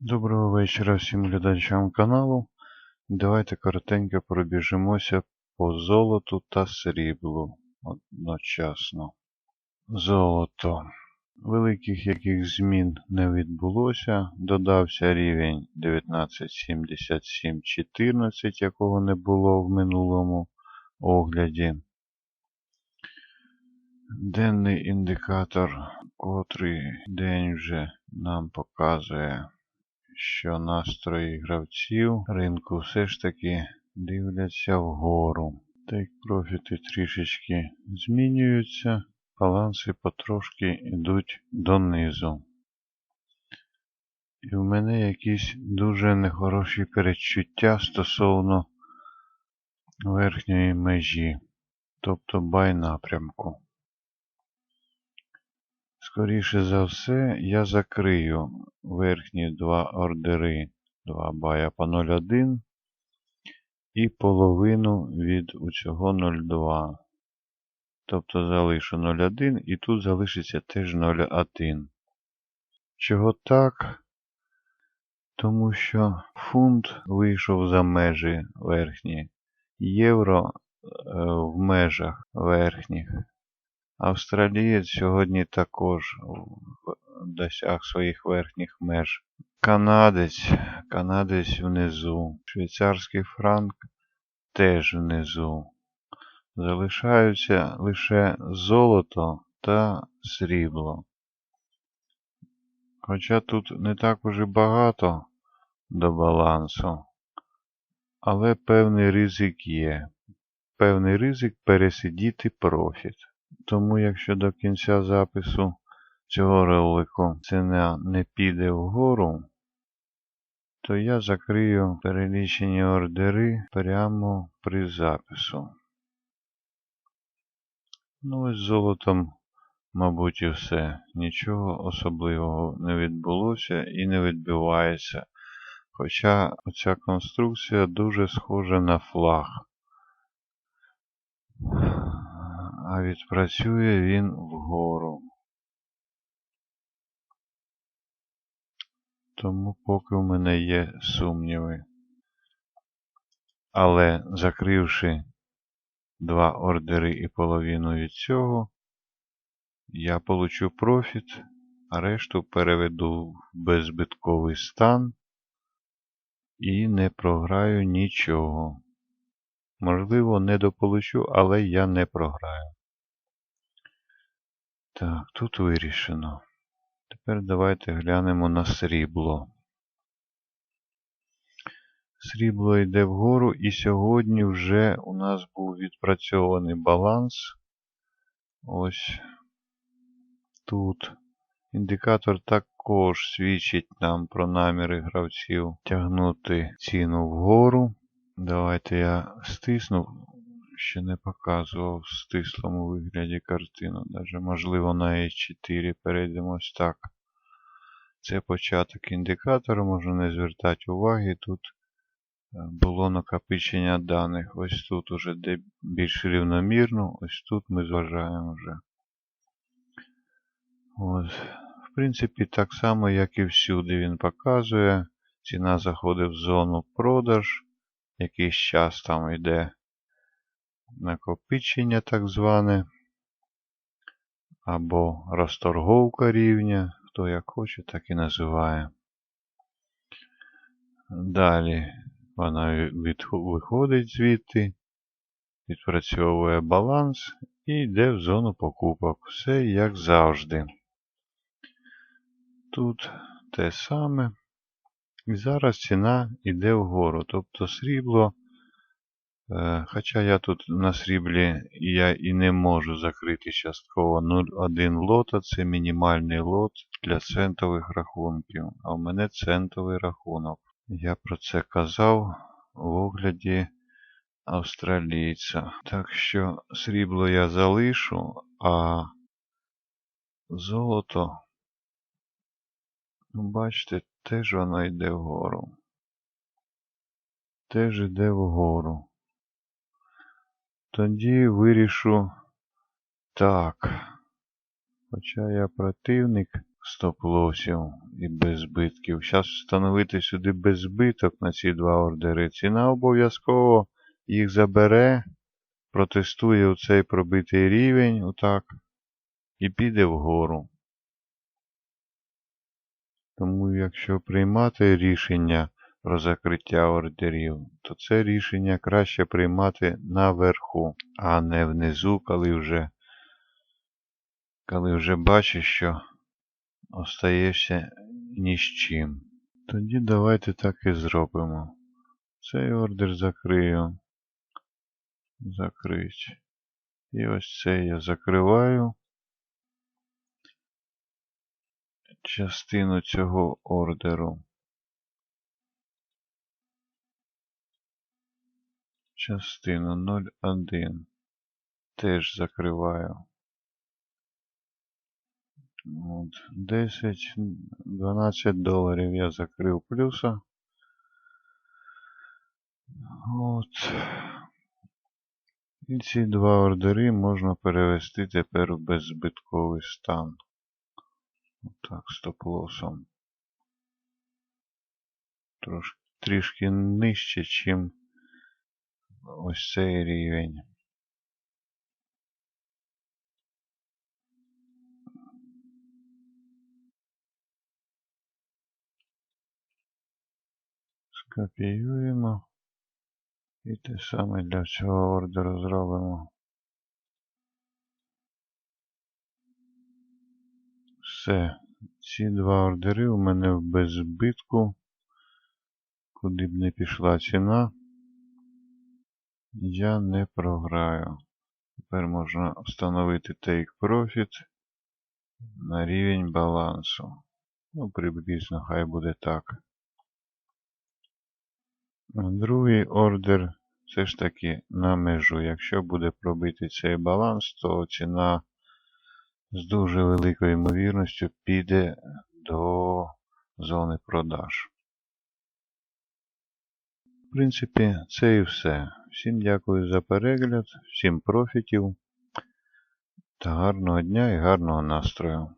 Доброго вечора всім глядачам каналу. Давайте коротенько пробіжимося по золоту та сріблу одночасно. Золото. Великих яких змін не відбулося. Додався рівень 1977-14, якого не було в минулому огляді. Денний індикатор, котрий день вже нам показує що настрої гравців ринку все ж таки дивляться вгору. Тейк профіти трішечки змінюються, баланси потрошки йдуть донизу. І в мене якісь дуже нехороші передчуття стосовно верхньої межі, тобто бай напрямку. Скоріше за все, я закрию верхні два ордери 2 бая по 0,1 і половину від цього 0,2. Тобто залишу 0,1 і тут залишиться теж 0,1. Чого так? Тому що фунт вийшов за межі верхні. Євро е, в межах верхніх. Австралієць сьогодні також досяг своїх верхніх меж. Канадець, канадець внизу. Швейцарський франк теж внизу. Залишаються лише золото та срібло. Хоча тут не так уже багато до балансу, але певний ризик є. Певний ризик пересидіти профіт. Тому, якщо до кінця запису цього ролику ціна не піде вгору, то я закрию перелічені ордери прямо при запису. Ну ось з золотом, мабуть, і все. Нічого особливого не відбулося і не відбувається. Хоча оця конструкція дуже схожа на флаг а відпрацює він вгору. Тому поки в мене є сумніви. Але закривши два ордери і половину від цього, я получу профіт, а решту переведу в беззбитковий стан і не програю нічого. Можливо, не дополучу, але я не програю. Так, тут вирішено. Тепер давайте глянемо на срібло. Срібло йде вгору, і сьогодні вже у нас був відпрацьований баланс. Ось тут. Індикатор також свідчить нам про наміри гравців тягнути ціну вгору. Давайте я стисну ще не показував в стислому вигляді картину. Даже, можливо, на E4 перейдемо ось так. Це початок індикатора, можна не звертати уваги. Тут е, було накопичення даних. Ось тут уже де більш рівномірно, ось тут ми зважаємо вже. От. В принципі, так само, як і всюди він показує. Ціна заходить в зону продаж. Якийсь час там йде накопичення так зване, або розторговка рівня, хто як хоче, так і називає. Далі вона виходить звідти, відпрацьовує баланс і йде в зону покупок. Все як завжди. Тут те саме. І зараз ціна йде вгору. Тобто срібло хоча я тут на сріблі я і не можу закрити частково 0,1 лота, це мінімальний лот для центових рахунків. А в мене центовий рахунок. Я про це казав в огляді австралійця. Так що срібло я залишу, а золото, ну, бачите, теж воно йде вгору. Теж йде вгору. Тоді вирішу так. Хоча я противник стоп-лосів і без збитків. Зараз встановити сюди без збиток на ці два ордери. Ціна обов'язково їх забере, протестує у цей пробитий рівень, отак, і піде вгору. Тому якщо приймати рішення про закриття ордерів, то це рішення краще приймати наверху, а не внизу, коли вже, коли вже бачиш, що остаєшся ні з чим. Тоді давайте так і зробимо. Цей ордер закрию. Закрить. І ось це я закриваю. Частину цього ордеру. Частину 0,1 теж закриваю. От, 10-12 доларів я закрив плюса. От. І ці два ордери можна перевести тепер в беззбитковий стан. Отак, стоп-лосом. Трошки трішки нижче, чим ось цей рівень. Скопіюємо. І те саме для цього ордеру зробимо. Все. Ці два ордери у мене в беззбитку. Куди б не пішла ціна, я не програю. Тепер можна встановити Take Profit на рівень балансу. Ну, приблизно хай буде так. Другий ордер все ж таки на межу. Якщо буде пробити цей баланс, то ціна з дуже великою ймовірністю піде до зони продаж. Принципі, це і все. Всім дякую за перегляд, всім профітів та гарного дня і гарного настрою.